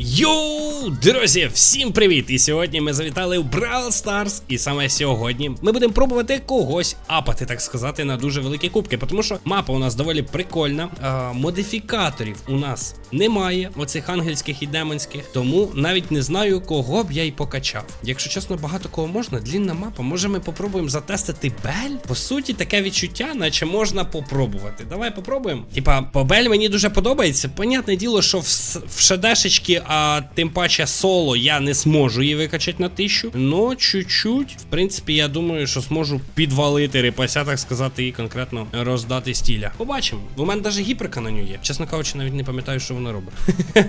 Йоу, друзі, всім привіт! І сьогодні ми завітали в Brawl Stars. І саме сьогодні ми будемо пробувати когось апати, так сказати, на дуже великі кубки. Тому що мапа у нас доволі прикольна. А, модифікаторів у нас немає, оцих ангельських і демонських. Тому навіть не знаю, кого б я й покачав. Якщо чесно, багато кого можна, длінна мапа. Може, ми попробуємо затестити Бель? По суті, таке відчуття, наче можна попробувати. Давай попробуємо. Типа, по Бель мені дуже подобається. Понятне діло, що в, в шедешечки, а тим паче соло я не зможу її викачати на тисячу. Но чуть-чуть, в принципі, я думаю, що зможу підвалити репася, так сказати, і конкретно роздати стіля. Побачимо. У мене навіть гіперка на нього є. Чесно кажучи, навіть не пам'ятаю, що вона робить.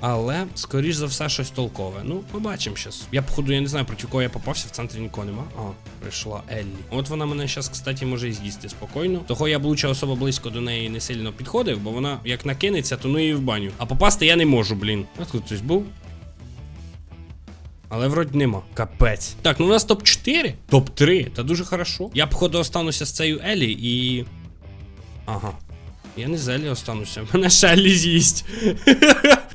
Але, скоріш за все, щось толкове. Ну, побачимо щас. Я, походу, я не знаю, проти кого я попався, в центрі нікого нема. А, прийшла Еллі. От вона мене зараз, кстати, може і з'їсти спокійно. Того я б лучше особо близько до неї не сильно підходив, бо вона як накинеться, то ну і в баню. А попасти я не можу, блін. А тут хтось був. Але вроді нема. Капець. Так, ну у нас топ-4. Топ-3. Та дуже хорошо. Я, походу, остануся з цією Елі і. Ага. Я не з Елі остануся. Мене Шеллі з'їсть.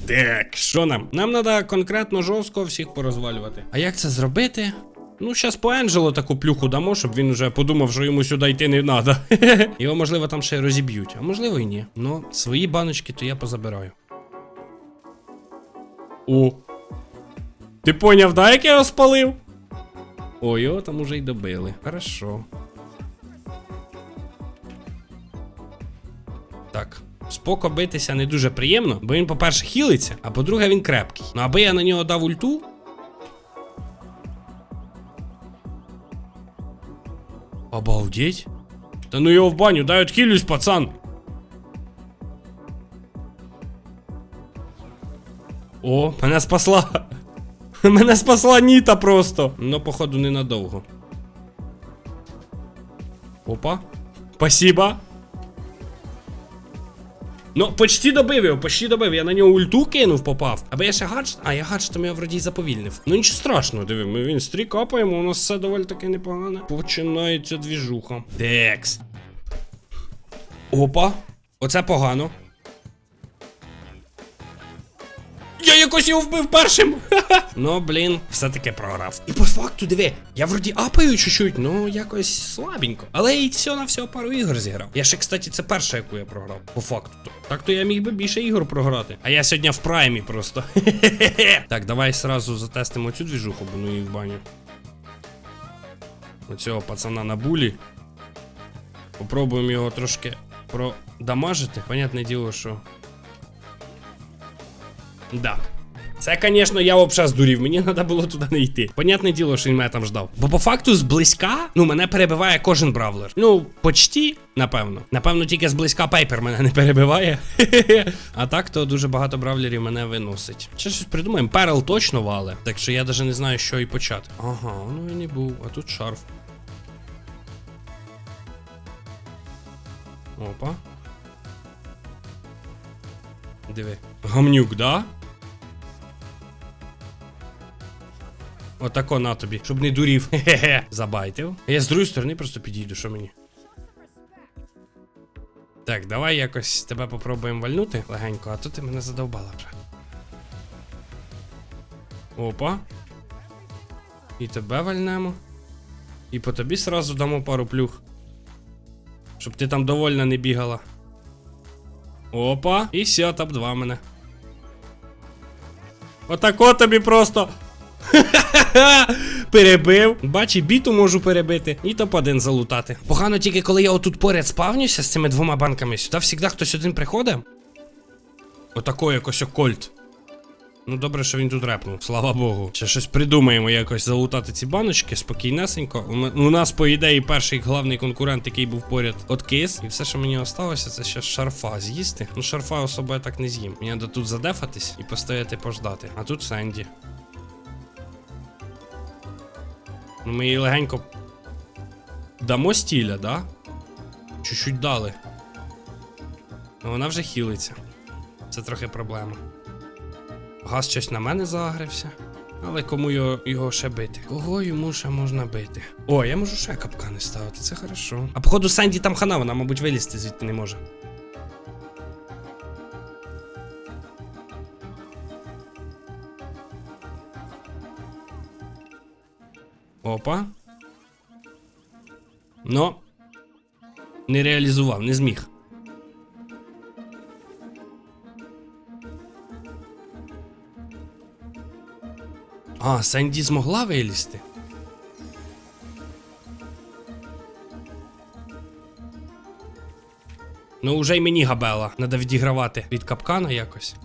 Так, що нам? Нам треба конкретно жорстко всіх порозвалювати. А як це зробити? Ну, зараз по Енджело таку плюху дамо, щоб він вже подумав, що йому сюди йти не треба. Його, можливо, там ще й розіб'ють, а можливо і ні. Ну, свої баночки то я позабираю. О. Ти поняв, да, як я його спалив? Ой, його там уже й добили. Хорошо. Так. Споко битися не дуже приємно, бо він, по-перше, хілиться, а по-друге, він крепкий. Ну, аби я на нього дав ульту. Обалдеть. Та ну його в баню, дай отхилюсь, пацан. О, мене спасла. Мене спасла Ніта просто. Ну, походу, ненадовго. Опа. Спасибо. Ну, почти добив його, почти добив. Я на нього ульту кинув, попав. Аби я ще гаджет. А, я гаджетом його вроді заповільнив. Ну нічого страшного, диви, ми він стрі капаємо, у нас все доволі таки непогано. Починається двіжуха. Декс. Опа. Оце погано. Я якось його вбив першим. ну, блін, все-таки програв. І по факту, диви, я вроді апаю чуть-чуть, ну якось слабенько. Але і все на всього пару ігор зіграв. Я ще, кстати, це перша, яку я програв. По факту. Так то я міг би більше ігор програти. А я сьогодні в праймі просто. так, давай сразу затестимо цю двіжуху, бо ну і в баню. Оцього пацана на булі. Попробуємо його трошки продамажити. Понятне діло, що. Да. Це, звісно, я взагалі здурів, мені треба було туди не йти. Понятне діло, що він мене там ждав. Бо по факту зблизька, ну, мене перебиває кожен бравлер. Ну, почти, напевно. Напевно, тільки зблизька пейпер мене не перебиває. а так, то дуже багато бравлерів мене виносить. Ще щось придумаємо. Перл точно вале. Так що я навіть не знаю, що і почати. Ага, ну він і був, а тут шарф. Опа. Диви. Гамнюк, да? Отако на тобі, щоб не дурів. Хе-хе. Забайтив. Я з другої сторони просто підійду, що мені. Так, давай якось тебе попробуємо вальнути легенько, а то ти мене задовбала вже. Опа. І тебе вальнемо. І по тобі сразу дамо пару плюх. Щоб ти там довольна не бігала. Опа, і все, топ 2 мене. Отако тобі просто. Перебив. Бач, і біту можу перебити. І топ-1 залутати. Погано тільки коли я отут поряд спавнюся з цими двома банками, сюди завжди хтось один приходить. Отако якось окольт. Ну добре, що він тут репнув, слава Богу. Ще щось придумаємо якось залутати ці баночки спокійнесенько. У, нас, по ідеї, перший главний конкурент, який був поряд, откис. І все, що мені осталося, це ще шарфа з'їсти. Ну, шарфа особо я так не з'їм. Мені треба тут задефатись і постояти пождати. А тут Сенді. Ну, ми її легенько. Дамо стіля, да? Чуть-чуть дали. Ну, вона вже хілиться. Це трохи проблема. Газ щось на мене загрився. Але кому його, його ще бити? Кого йому ще можна бити? О, я можу ще капкани ставити, це хорошо. А походу Сенді там хана, вона, мабуть, вилізти звідти не може. Опа. Но. Не реалізував, не зміг. А, Сенді змогла вилізти. Ну, вже й мені габела. Надо відігравати від капкана якось.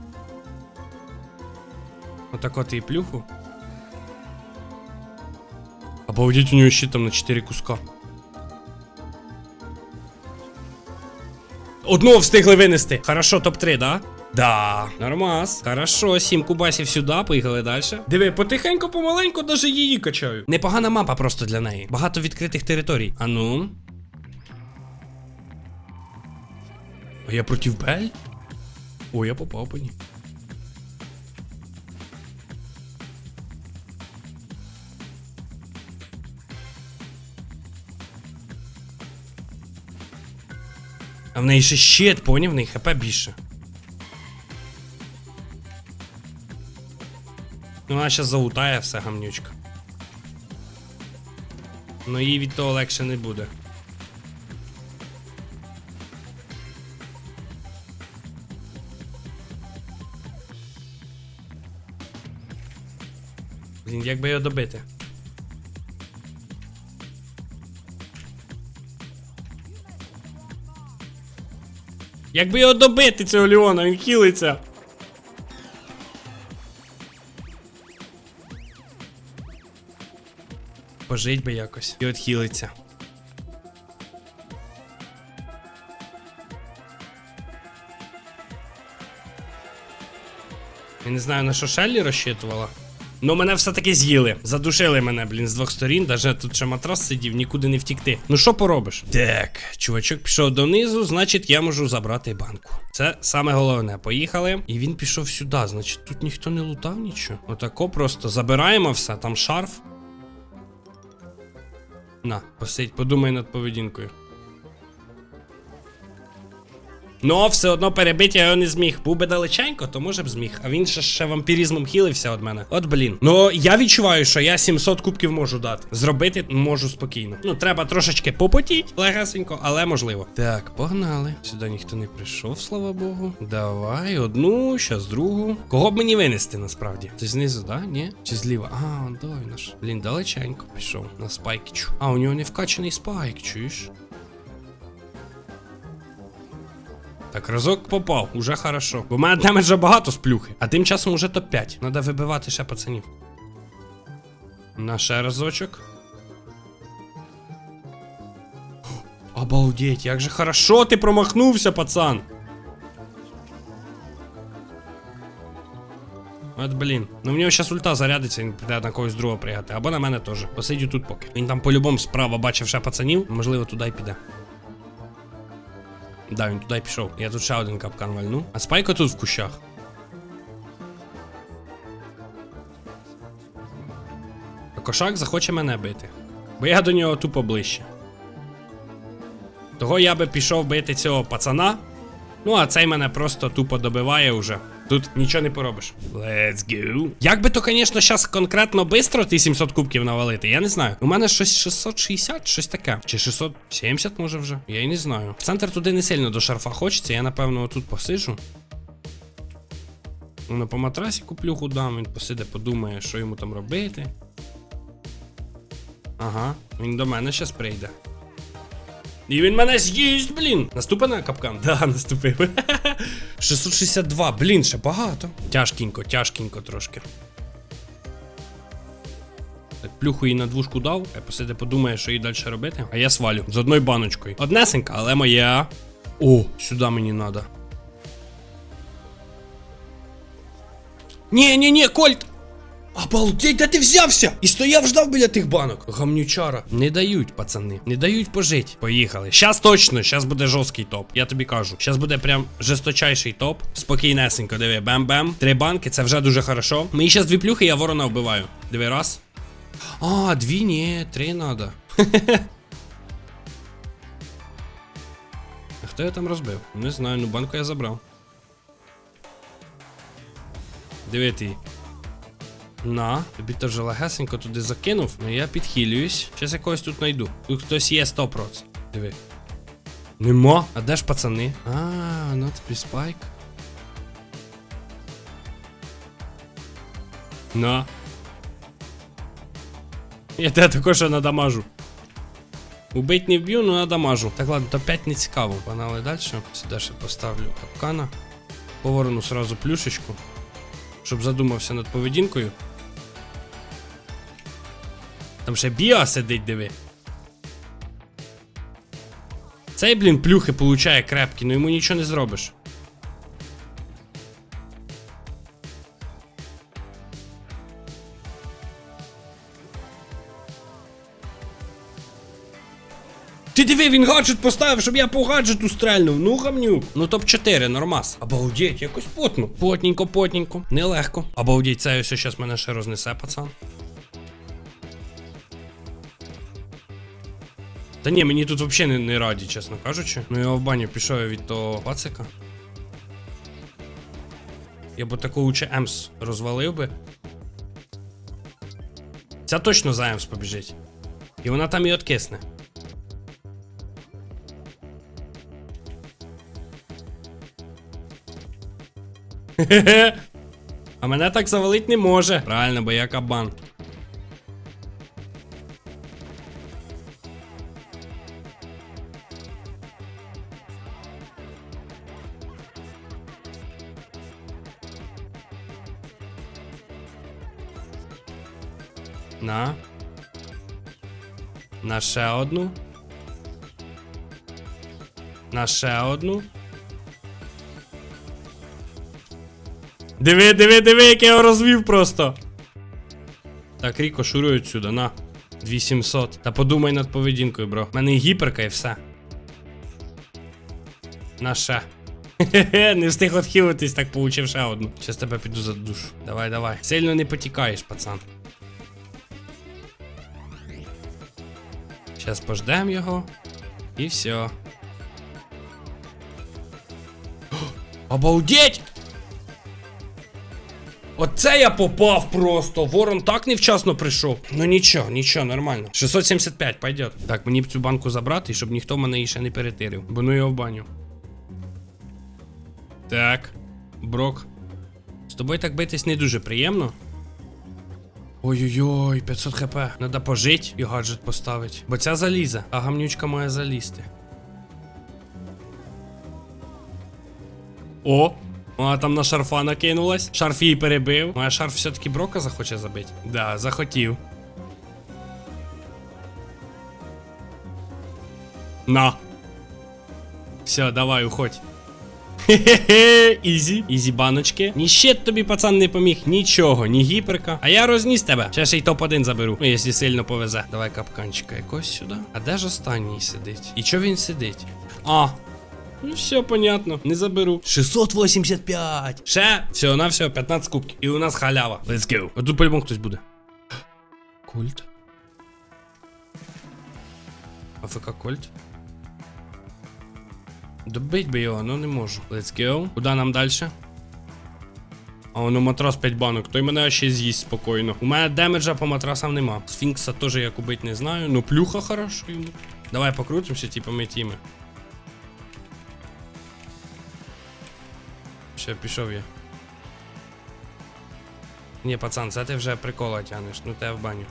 Отак от і плюху. Обалдеть, у нього щит там на 4 куска. Одного встигли винести. Хорошо, топ-3, да? Да. Нормас. Хорошо, 7 кубасів сюди, поїхали далі. Диви, потихеньку, помаленьку, даже її качаю. Непогана мапа просто для неї. Багато відкритих територій. А ну. А я проти Бель? О, я попав по ній. А в неї ще щит, поняв, в неї хп більше. Ну, вона зараз залутає все гамнючка. Ну їй від того легше не буде. Блін, як би його добити? Як би його добити, цього Леона, він хілиться. Пожить би якось і отхилиться. Я не знаю, на що Шеллі розчитувала. Ну, мене все-таки з'їли. Задушили мене, блін, з двох сторін. Даже тут ще матрас сидів, нікуди не втікти. Ну що поробиш? Так, чувачок пішов донизу, значить, я можу забрати банку. Це саме головне. Поїхали. І він пішов сюди. Значить, тут ніхто не лутав нічого. Отако просто забираємо все, там шарф. На, посидь, подумай над поведінкою. Ну, все одно перебити я його не зміг. Був би далеченько, то може б зміг. А він ще, ще вампірізмом хілився від мене. От блін. Ну я відчуваю, що я 700 кубків можу дати. Зробити можу спокійно. Ну, треба трошечки попотіть, легесенько, але можливо. Так, погнали. Сюди ніхто не прийшов, слава Богу. Давай, одну, щас другу. Кого б мені винести насправді? Ти знизу, да? Ні? Чи зліва? А, он давай наш. Блін, далеченько пішов на спайкічу. А, у нього не вкачаний спайк, чуєш? Так, разок попав, уже хорошо. Бо в мене демеджа багато з плюхи, а тим часом уже топ-5. Надо вибивати ще пацанів. На ще разочок. Обалдеть, як же хорошо ти промахнувся, пацан. От блін. Ну в нього зараз ульта зарядиться, він піде на когось другого пригати. Або на мене теж. Посидю тут поки. Він там по-любому справа бачив ще пацанів, можливо, туди й піде. Да, він туди пішов. Я тут ще один капкан вальну. А спайка тут в кущах. А кошак захоче мене бити. Бо я до нього тупо ближче. Того я би пішов бити цього пацана. Ну, а цей мене просто тупо добиває уже. Тут нічого не поробиш. Let's go. Як би то, звісно, зараз конкретно бистро ти 700 кубків навалити, я не знаю. У мене щось 660, щось таке. Чи 670 може вже? Я і не знаю. В центр туди не сильно до шарфа хочеться, я напевно тут посиджу. Ну, по матрасі куплю худам, він посиде, подумає, що йому там робити. Ага, він до мене зараз прийде. І він мене з'їсть, блін. Наступив на капкан? Да, наступив. 662, блін, ще багато. Тяжкінько, тяжкінько трошки. Так, плюху їй на двушку дав, а посиде подумає, що їй далі робити. А я свалю з одною баночкою. Однесенька, але моя. О, сюди мені треба. Ні, ні, ні, Кольт! Обалдеть, де ти взявся? І стояв ждав біля тих банок. Гамнючара. Не дають, пацани. Не дають пожить. Поїхали. Щас точно, щас буде жорсткий топ. Я тобі кажу. Щас буде прям жесточайший топ. Спокійнесенько, диви, бем-бем. Три банки, це вже дуже хорошо. Мені щас дві плюхи, я ворона вбиваю. Диви, раз. А, дві, ні, три надо. А хто я там розбив? Не знаю, ну банку я забрав. Диви ти. На, тобі теж легесенько туди закинув, ну я підхилююсь. Щас я когось тут знайду. Тут хтось є 100%. Диви. Нема. А де ж пацани? А, на тобі спайк. На. Я тебе також надамажу. Убить не вб'ю, ну надамажу. Так ладно, то 5 не цікаво. Погнали далі. Сюди ще поставлю капкана. По ворону сразу плюшечку. Щоб задумався над поведінкою. Там ще біа сидить, диви. Цей, блін, плюхи получає крепкі, ну йому нічого не зробиш. Ти диви, він гаджет поставив, щоб я по гаджету стрельнув. Ну гамнюк. Ну топ-4, нормас. Обалдеть, якось потно. Потненько, потненько. Нелегко. Обалдеть, це ось щас мене ще рознесе, пацан. Та ні, мені тут взагалі не, не раді, чесно кажучи. Ну я в баню пішов від того пацика. Я б таку лучше Емс розвалив би. Ця точно за Емс побіжить. І вона там і откисне. Хе-хе. А мене так завалить не може. Правильно, бо я кабан. На ще одну. На ще одну. Диви, диви, диви, як я його розвів просто. Так, Ріко, шуруй отсюда, на. 2700. Та подумай над поведінкою, бро. У мене і гіперка і все. На ще. Хе-хе, не встиг отхилитись, так получив ще одну. Щас тебе піду за душу. Давай, давай. Сильно не потікаєш, пацан. Щас пождем його. І все. Обалдеть! Оце я попав просто. Ворон так невчасно прийшов. Ну нічого, нічого, нормально. 675 пойдет. Так, мені б цю банку забрати, щоб ніхто мене ще не перетирив. Бо ну його в баню. Так. Брок. З тобою так битись не дуже приємно. Ой-ой-ой, 500 хп. Надо пожить і гаджет поставить. Бо ця залізе, а гамнючка має залізти. О! Вона там на шарфа накинулась. Шарф її перебив. Моя шарф все-таки брока захоче забити. Да, захотів. На. Все, давай, уходь. Хе-хе-хе, ізі, ізі баночки. Ні щит тобі, пацан, не поміг, нічого, ні гіперка. А я розніс тебе. Ще ще й топ-1 заберу. Ну, якщо сильно повезе. Давай капканчика якось сюди. А де ж останній сидить? І чого він сидить? А. Ну, все понятно, не заберу. 685. Ще, все, на все, 15 кубків. І у нас халява. Let's go. А тут по-любому хтось буде. Культ. АФК Кольт. Добить би його, ну не можу. Let's go. Куда нам далі? А воно матрас 5 банок, той мене ще з'їсть спокійно. У мене демеджа по матрасам нема. Сфінкса теж я купити не знаю, ну плюха хорошо йому. Давай покрутимося, типа ми тіми. Ще пішов я. Ні, пацан, це ти вже прикола тянеш, ну те в баню.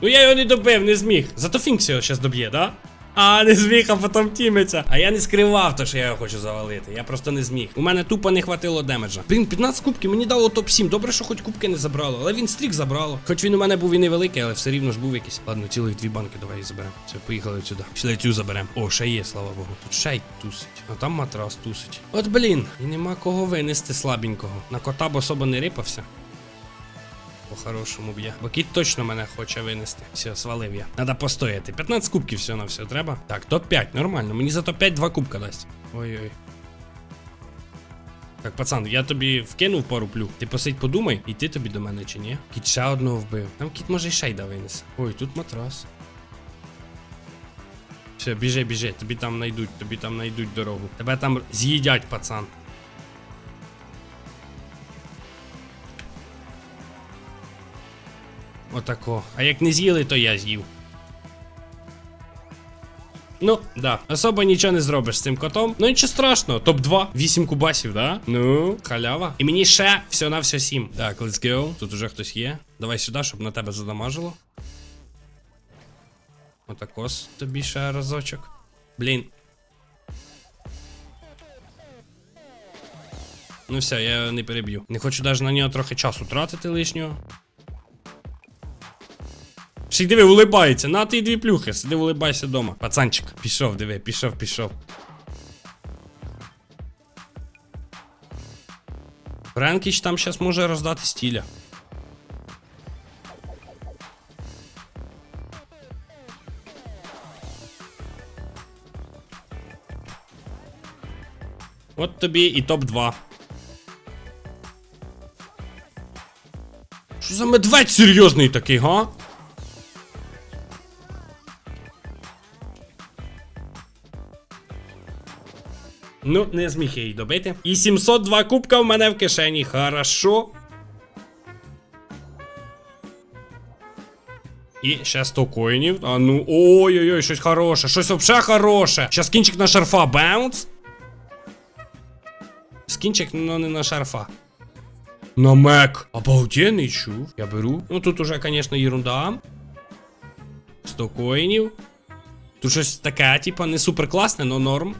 Ну я його не добив, не зміг. Зато Фінкс його зараз доб'є, да? А, не зміг, а потім тіметься. А я не скривав то, що я його хочу завалити. Я просто не зміг. У мене тупо не хватило демеджа. Блін, 15 кубків мені дало топ-7. Добре, що хоч кубки не забрало. Але він стрік забрало. Хоч він у мене був і невеликий, але все рівно ж був якийсь. Ладно, цілих дві банки давай їх заберемо. Все, поїхали сюди. Пішли цю заберемо. О, ще є, слава Богу. Тут ще й тусить. А там матрас тусить. От блін, і нема кого винести слабенького. На кота б особо не рипався. По-хорошому б'є. Бо кіт точно мене хоче винести. Все, свалив я. Надо постояти. 15 кубків все на все треба. Так, топ-5, нормально. Мені за топ-5 два кубка дасть. Ой-ой. Так, пацан, я тобі вкинув пару плюх. Ти посидь подумай, йти тобі до мене чи ні. Кіт ще одного вбив. Там кіт може і шейда винесе. Ой, тут матрас. Все, біжи, біжи, тобі там найдуть, тобі там найдуть дорогу. Тебе там з'їдять, пацан. Отако. А як не з'їли, то я з'їв. Ну, да, особо нічого не зробиш з цим котом. Ну нічого страшного. Топ-2, 8 кубасів, да? Ну, халява. І мені ще все на все 7. Так, let's go. Тут уже хтось є. Давай сюди, щоб на тебе задамажило. Отакос тобі ще разочок. Блін. Ну все, я не переб'ю. Не хочу навіть на нього трохи часу тратити лишнього. Й диви, улибається. На ти дві плюхи. Сиди, улибайся вдома. Пацанчик, пішов, диви, пішов, пішов. Френкіч там зараз може роздати стіля. От тобі і топ-2. Що за медведь серйозний такий, га? Ну, не зміг я її добити. І 702 кубка в мене в кишені. Хорошо. І ще 100 коїнів. А ну, ой-ой-ой, щось хороше, щось взагалі хороше. Щас кінчик на шарфа баунс. Скінчик, ну не на шарфа. На мек. Обалденний чув. Я беру. Ну тут уже, звісно, ерунда. 100 коїнів. Тут щось таке, типа, не супер класне, но норм.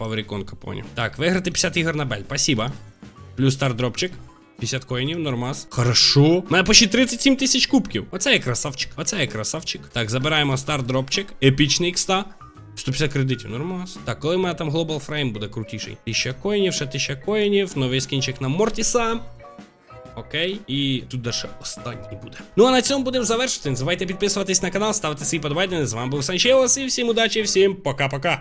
А, поняв. Так, виграти 50 ігор на бель. Спасибо. Плюс стардропчик. 50 коїнів, нормас. Хорошо. У мене почти 37 тисяч кубків. Оце я красавчик. Оце я красавчик. Так, забираємо стардропчик. Епічний ікста. 150 кредитів, нормас. Так, коли в мене там Global Frame буде крутіший. 1000 коїнів, ще 1000 коїнів. Новий скінчик на Мортіса. Окей, і тут даже останній буде. Ну а на цьому будемо завершити. Не забувайте підписуватись на канал, ставити свої подобайки. З вами був Санчеос і всім удачі, всім пока-пока.